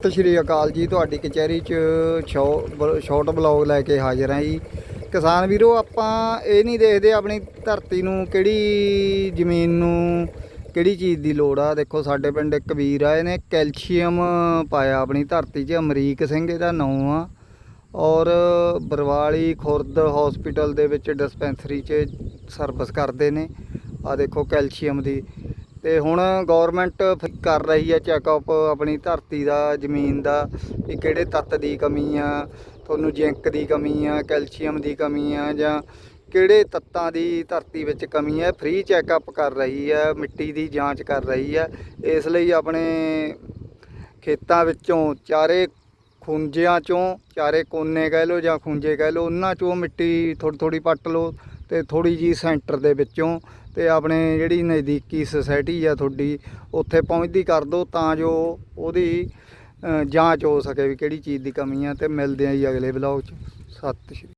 ਸਤਿ ਸ਼੍ਰੀ ਅਕਾਲ ਜੀ, ਤੁਹਾਡੀ ਕਚਹਿਰੀ 'ਚ ਸ਼ਾਰਟ ਬਲੌਗ ਲੈ ਕੇ ਹਾਜ਼ਰ ਹਾਂ ਜੀ। ਕਿਸਾਨ ਵੀਰੋ, ਆਪਾਂ ਇਹ ਨਹੀਂ ਦੇਖਦੇ ਆਪਣੀ ਧਰਤੀ ਨੂੰ ਕਿਹੜੀ ਜ਼ਮੀਨ ਨੂੰ ਕਿਹੜੀ ਚੀਜ਼ ਦੀ ਲੋੜ ਆ। ਦੇਖੋ, ਸਾਡੇ ਪਿੰਡ ਇੱਕ ਵੀਰ ਆ, ਇਹਨੇ ਕੈਲਸ਼ੀਅਮ ਪਾਇਆ ਆਪਣੀ ਧਰਤੀ 'ਚ। ਅਮਰੀਕ ਸਿੰਘ ਇਹਦਾ ਨਾਂ ਆ। ਔਰ ਬਰਵਾਲੀ ਖੁਰਦ ਹਸਪੀਟਲ ਦੇ ਵਿੱਚ ਡਿਸਪੈਂਸਰੀ 'ਚ ਸਰਵਿਸ ਕਰਦੇ ਨੇ। ਆ ਦੇਖੋ ਕੈਲਸ਼ੀਅਮ ਦੀ। ਤੇ ਹੁਣ ਗਵਰਨਮੈਂਟ ਕਰ ਰਹੀ ਹੈ ਚੈੱਕਅਪ ਆਪਣੀ ਧਰਤੀ ਦਾ, ਜ਼ਮੀਨ ਦਾ, ਵੀ ਕਿਹੜੇ ਤੱਤ ਦੀ ਕਮੀ ਆ, ਤੁਹਾਨੂੰ ਜ਼ਿੰਕ ਦੀ ਕਮੀ ਆ, ਕੈਲਸ਼ੀਅਮ ਦੀ ਕਮੀ ਆ, ਜਾਂ ਕਿਹੜੇ ਤੱਤਾਂ ਦੀ ਧਰਤੀ ਵਿੱਚ ਕਮੀ ਹੈ ਫ੍ਰੀ ਚੈੱਕਅਪ ਕਰ ਰਹੀ ਹੈ ਮਿੱਟੀ ਦੀ ਜਾਂਚ ਕਰ ਰਹੀ ਹੈ ਇਸ ਲਈ ਆਪਣੇ ਖੇਤਾਂ ਵਿੱਚੋਂ ਚਾਰੇ ਖੁੰਝਿਆਂ ਚੋਂ, ਚਾਰੇ ਕੋਨੇ ਕਹਿ ਲਓ ਜਾਂ ਖੁੰਝੇ ਕਹਿ ਲਓ, ਉਹਨਾਂ ਚੋਂ ਮਿੱਟੀ ਥੋੜੀ ਥੋੜੀ ਪੱਟ ਲਓ। ਤੇ ਥੋੜੀ ਜੀ ਸੈਂਟਰ ਦੇ ਵਿੱਚੋਂ ਤੇ ਆਪਣੇ ਜਿਹੜੀ ਨਜ਼ਦੀਕੀ ਸੁਸਾਇਟੀ ਆ ਤੁਹਾਡੀ, ਉੱਥੇ ਪਹੁੰਚਦੀ ਕਰ ਦਿਓ ਤਾਂ ਜੋ ਉਹਦੀ ਜਾਂਚ ਹੋ ਸਕੇ ਵੀ ਕਿਹੜੀ ਚੀਜ਼ ਦੀ ਕਮੀ ਆ ਤੇ ਮਿਲਦੇ ਆ ਜੀ ਅਗਲੇ ਬਲੌਗ 'ਚ। ਸਤਿ ਸ਼੍ਰੀ